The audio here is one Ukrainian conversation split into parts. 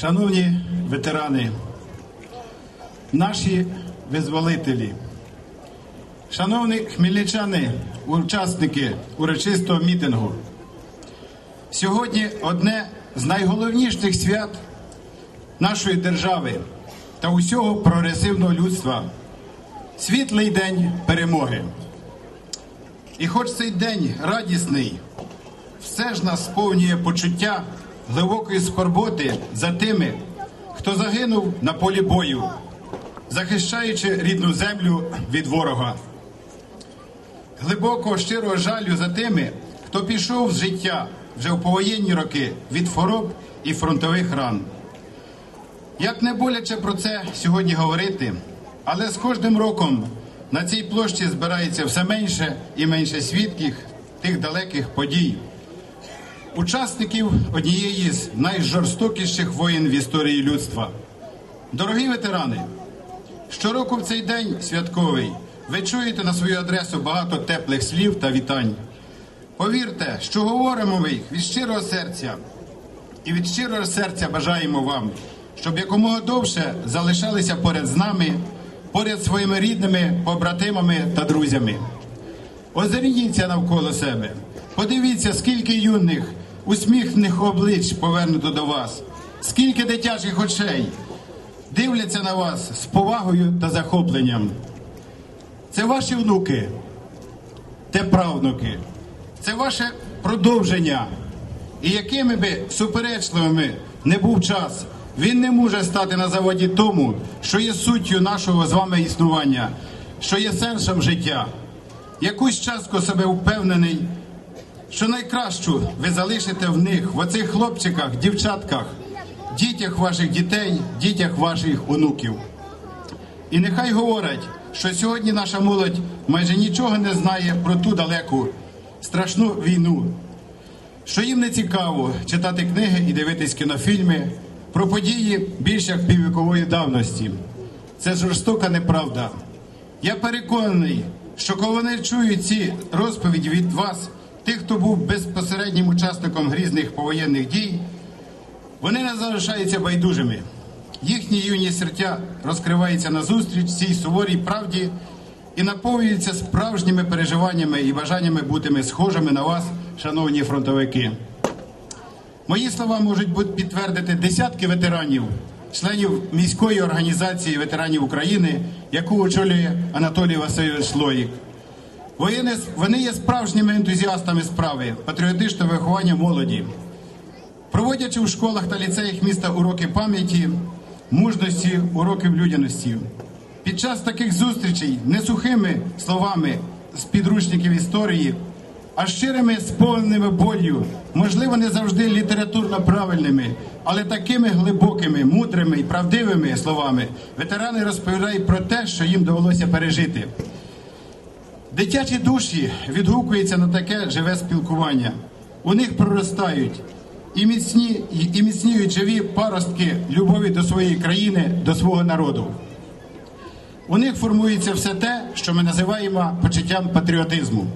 Шановні ветерани, наші визволителі, шановні хмельничани, учасники урочистого мітингу. Сьогодні одне з найголовніших свят нашої держави та усього прогресивного людства світлий день перемоги. І хоч цей день радісний, все ж нас сповнює почуття глибокої скорботи за тими, хто загинув на полі бою, захищаючи рідну землю від ворога. Глибокого щирого жалю за тими, хто пішов з життя вже в повоєнні роки від хвороб і фронтових ран. Як не боляче про це сьогодні говорити, але з кожним роком на цій площі збирається все менше і менше свідків тих далеких подій, учасників однієї з найжорстокіших воєн в історії людства. Дорогі ветерани, щороку в цей день святковий ви чуєте на свою адресу багато теплих слів та вітань. Повірте, що говоримо ми їх від щирого серця і від щирого серця бажаємо вам, щоб якомога довше залишалися поряд з нами, поряд своїми рідними, побратимами та друзями. Озирніться навколо себе, подивіться, скільки юних, усміхних облич повернуто до вас, скільки дитячих очей дивляться на вас з повагою та захопленням. Це ваші внуки, те правнуки, це ваше продовження. І якими би суперечливими не був час, він не може стати на заводі тому, що є суттю нашого з вами існування, що є сенсом життя. Якусь частку себе впевнений, що найкращу ви залишите в них, в оцих хлопчиках, дівчатках, дітях ваших дітей, дітях ваших онуків. І нехай говорять, що сьогодні наша молодь майже нічого не знає про ту далеку страшну війну, що їм не цікаво читати книги і дивитись кінофільми про події більш як піввікової давності. Це жорстока неправда. Я переконаний, що коли вони чують ці розповіді від вас, тих, хто був безпосереднім учасником грізних повоєнних дій, вони не залишаються байдужими. Їхні юні серця розкриваються назустріч цій суворій правді і наповнюються справжніми переживаннями і бажаннями бути схожими на вас, шановні фронтовики. Мої слова можуть бути підтвердити десятки ветеранів, членів міської організації ветеранів України, яку очолює Анатолій Васильович Лоїк. Вони є справжніми ентузіастами справи, патріотичного виховання молоді. Проводячи у школах та ліцеях міста уроки пам'яті, мужності, уроків людяності. Під час таких зустрічей не сухими словами з підручників історії, а щирими сповненими болью, можливо, не завжди літературно правильними, але такими глибокими, мудрими і правдивими словами ветерани розповідають про те, що їм довелося пережити. Дитячі душі відгукуються на таке живе спілкування. У них проростають і міцні і, міцніють живі паростки любові до своєї країни, до свого народу. У них формується все те, що ми називаємо почуттям патріотизму.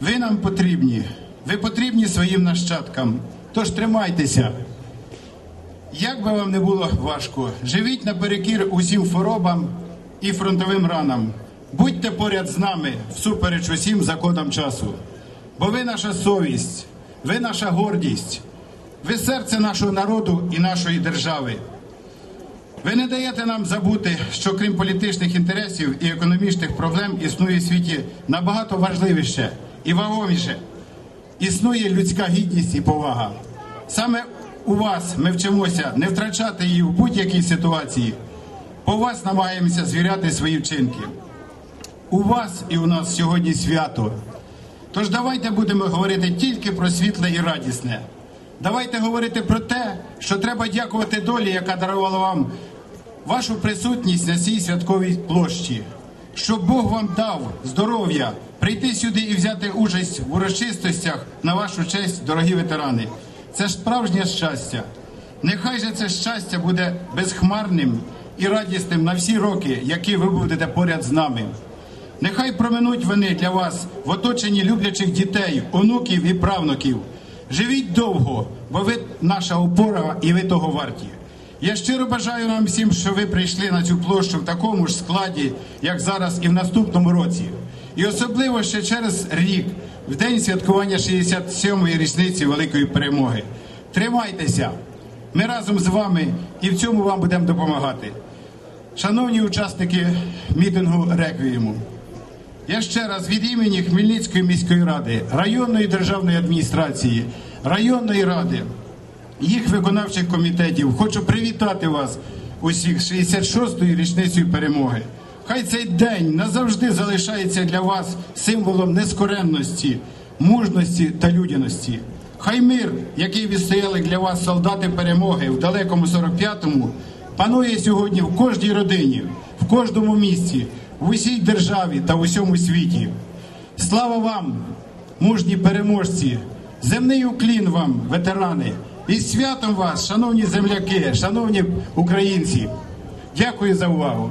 Ви нам потрібні, ви потрібні своїм нащадкам. Тож тримайтеся. Як би вам не було важко, живіть наперекір усім хворобам і фронтовим ранам. Будьте поряд з нами всупереч усім законам часу. Бо ви наша совість, ви наша гордість, ви серце нашого народу і нашої держави. Ви не даєте нам забути, що крім політичних інтересів і економічних проблем існує в світі набагато важливіше і вагоміше. Існує людська гідність і повага. Саме у вас ми вчимося не втрачати її в будь-якій ситуації. По вас намагаємося звіряти свої вчинки. У вас і у нас сьогодні свято. Тож давайте будемо говорити тільки про світле і радісне. Давайте говорити про те, що треба дякувати долі, яка дарувала вам вашу присутність на цій святковій площі. Щоб Бог вам дав здоров'я прийти сюди і взяти участь в урочистостях на вашу честь, дорогі ветерани. Це справжнє щастя. Нехай же це щастя буде безхмарним і радісним на всі роки, які ви будете поряд з нами. Нехай проминуть вони для вас в оточенні люблячих дітей, онуків і правнуків. Живіть довго, бо ви наша опора і ви того варті. Я щиро бажаю нам всім, що ви прийшли на цю площу в такому ж складі, як зараз і в наступному році. І особливо ще через рік, в день святкування 67-ї річниці Великої перемоги. Тримайтеся! Ми разом з вами і в цьому вам будемо допомагати. Шановні учасники мітингу Реквієму, я ще раз від імені Хмельницької міської ради, районної державної адміністрації, районної ради, їх виконавчих комітетів хочу привітати вас усіх з 66-ю річницею перемоги. Хай цей день назавжди залишається для вас символом нескоренності, мужності та людяності. Хай мир, який відстояли для вас солдати перемоги в далекому 45-му, панує сьогодні в кожній родині, в кожному місті, в усій державі та в усьому світі. Слава вам, мужні переможці! Земний уклін вам, ветерани! І святом вас, шановні земляки, шановні українці! Дякую за увагу!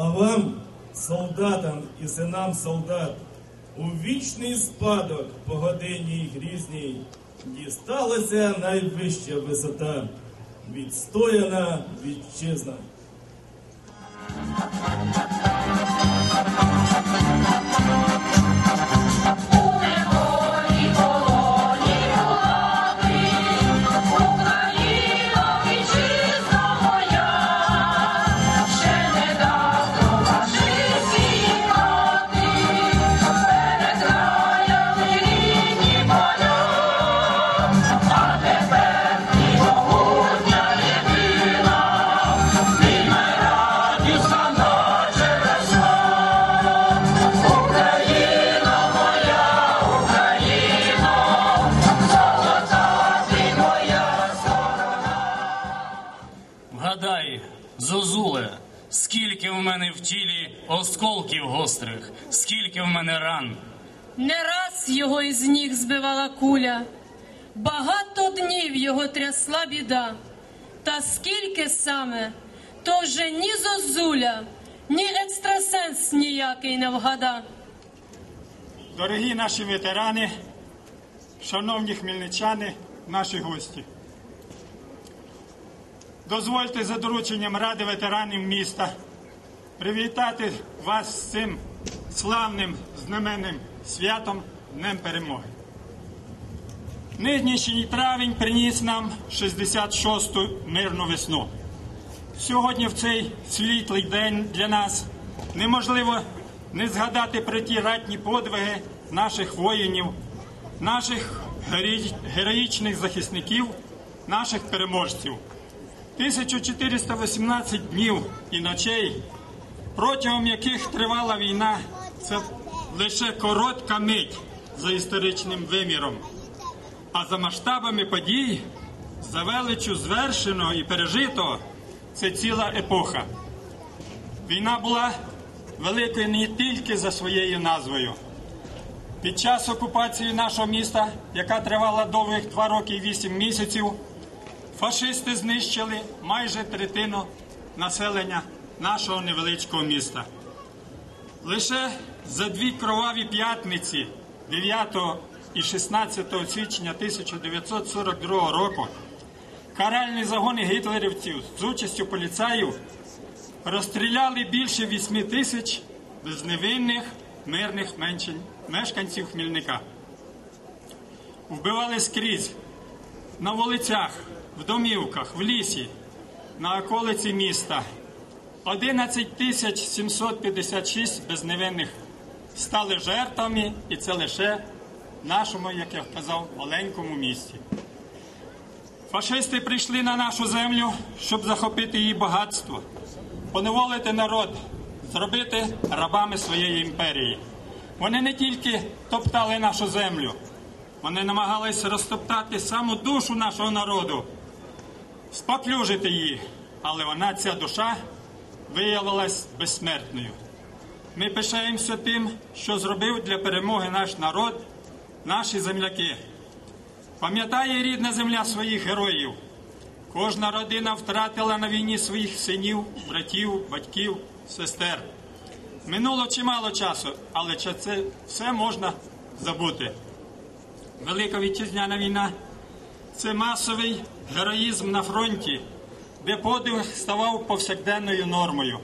А вам, солдатам і синам солдат, у вічний спадок по годині грізній дісталася найвища висота, відстояна вітчизна. Зозуле, скільки в мене в тілі осколків гострих, скільки в мене ран. Не раз раз його із ніг збивала куля, багато днів його трясла біда. Та скільки саме, то вже ні зозуля, ні екстрасенс ніякий не вгада. Дорогі наші ветерани, шановні хмельничани, наші гості. Дозвольте за дорученням Ради ветеранів міста привітати вас з цим славним знаменним святом Днем Перемоги. Нинішній травень приніс нам 66-ту мирну весну. Сьогодні в цей світлий день для нас неможливо не згадати про ті ратні подвиги наших воїнів, наших героїчних захисників, наших переможців. 1418 днів і ночей, протягом яких тривала війна, це лише коротка мить за історичним виміром. А за масштабами подій, за величу звершеного і пережитого, це ціла епоха. Війна була великою не тільки за своєю назвою. Під час окупації нашого міста, яка тривала довгих два роки і вісім місяців, фашисти знищили майже третину населення нашого невеличкого міста. Лише за дві кроваві п'ятниці 9 і 16 січня 1942 року каральні загони гітлерівців з участю поліцаїв розстріляли більше 8 тисяч безневинних мирних мешканців Хмельника. Вбивали скрізь на вулицях, в домівках, в лісі, на околиці міста. 11 тисяч 756 безневинних стали жертвами, і це лише в нашому, як я казав, маленькому місті. Фашисти прийшли на нашу землю, щоб захопити її багатство, поневолити народ, зробити рабами своєї імперії. Вони не тільки топтали нашу землю, вони намагались розтоптати саму душу нашого народу, споплюжити її, але вона, ця душа, виявилась безсмертною. Ми пишаємося тим, що зробив для перемоги наш народ, наші земляки. Пам'ятає рідна земля своїх героїв. Кожна родина втратила на війні своїх синів, братів, батьків, сестер. Минуло чимало часу, але це все можна забути. Велика вітчизняна війна це масовий героїзм на фронті, де подвиг ставав повсякденною нормою.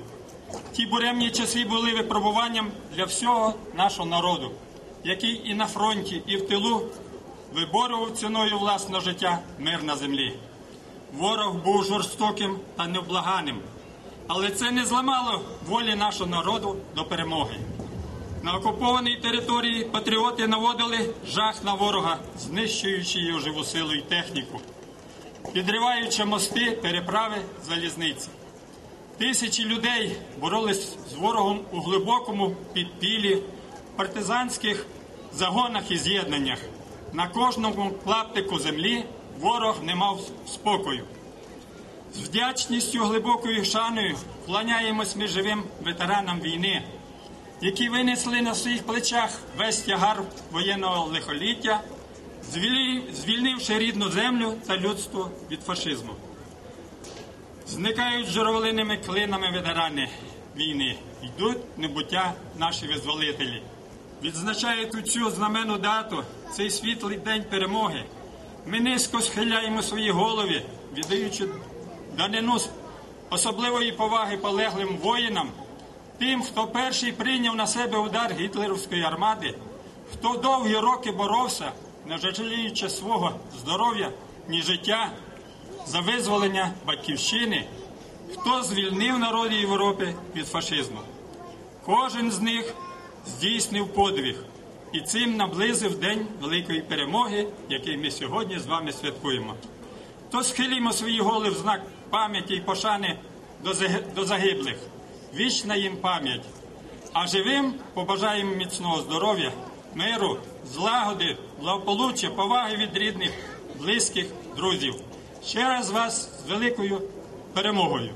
Ті буремні часи були випробуванням для всього нашого народу, який і на фронті, і в тилу виборював ціною власного життя мир на землі. Ворог був жорстоким та невблаганим, але це не зламало волі нашого народу до перемоги. На окупованій території патріоти наводили жах на ворога, знищуючи його живу силу і техніку, підриваючи мости, переправи, залізниці. Тисячі людей боролись з ворогом у глибокому підпіллі, партизанських загонах і з'єднаннях. На кожному клаптику землі ворог не мав спокою. З вдячністю глибокою шаною вклоняємось ми живим ветеранам війни, які винесли на своїх плечах весь тягар воєнного лихоліття, звільнивши рідну землю та людство від фашизму. Зникають журавлиними клинами ветерани війни, йдуть небуття наші визволителі. Відзначають у цю знамену дату, цей світлий день перемоги. Ми низько схиляємо свої голови, віддаючи данину особливої поваги полеглим воїнам, тим, хто перший прийняв на себе удар гітлерівської армади, хто довгі роки боровся, не жаліючи свого здоров'я ні життя за визволення батьківщини, хто звільнив народи Європи від фашизму. Кожен з них здійснив подвиг і цим наблизив день великої перемоги, який ми сьогодні з вами святкуємо. То схилімо свої голови в знак пам'яті і пошани до загиблих. Вічна їм пам'ять. А живим побажаємо міцного здоров'я, миру, злагоди, благополуччя, поваги від рідних, близьких, друзів. Ще раз вас з великою перемогою.